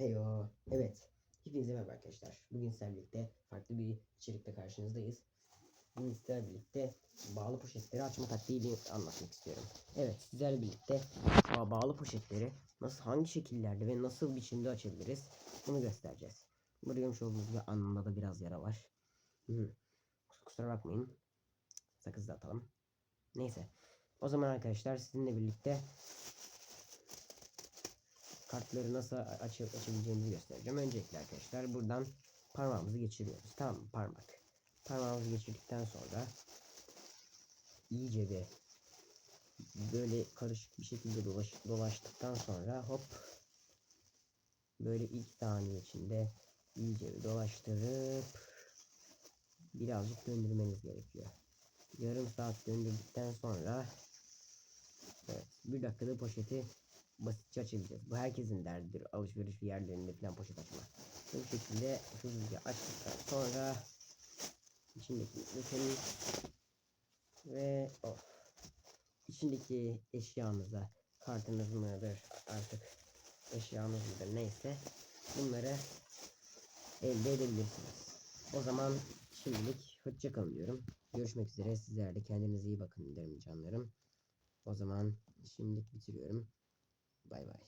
Heyo. Evet. Hepinize merhaba arkadaşlar. Bugün sizlerle birlikte farklı bir içerikle karşınızdayız. Bugün sizlerle birlikte bağlı poşetleri açma taktiğiyle anlatmak istiyorum. Evet sizlerle birlikte ba- bağlı poşetleri nasıl hangi şekillerde ve nasıl biçimde açabiliriz bunu göstereceğiz. Burada görmüş olduğunuz gibi anında da biraz yara var. Hı. Kusura bakmayın. Sakız da atalım. Neyse. O zaman arkadaşlar sizinle birlikte kartları nasıl açı açabileceğimizi göstereceğim. Öncelikle arkadaşlar buradan parmağımızı geçiriyoruz. Tamam? Parmak. Parmağımızı geçirdikten sonra iyice bir böyle karışık bir şekilde dolaş, dolaştıktan sonra hop böyle ilk saniye içinde iyice bir dolaştırıp birazcık döndürmeniz gerekiyor. Yarım saat döndürdükten sonra evet, bir dakikada poşeti basitçe açabileceğiz. Bu herkesin derdidir. Alışveriş yerlerinde falan poşet açma. Bu şekilde hızlıca açtıktan sonra içindeki dökelim ve of. içindeki eşyanıza kartınız mıdır artık eşyanız mıdır neyse bunları elde edebilirsiniz. O zaman şimdilik hoşça kalın diyorum. Görüşmek üzere. Sizler de kendinize iyi bakın derim canlarım. O zaman şimdilik bitiriyorum. Bye bye.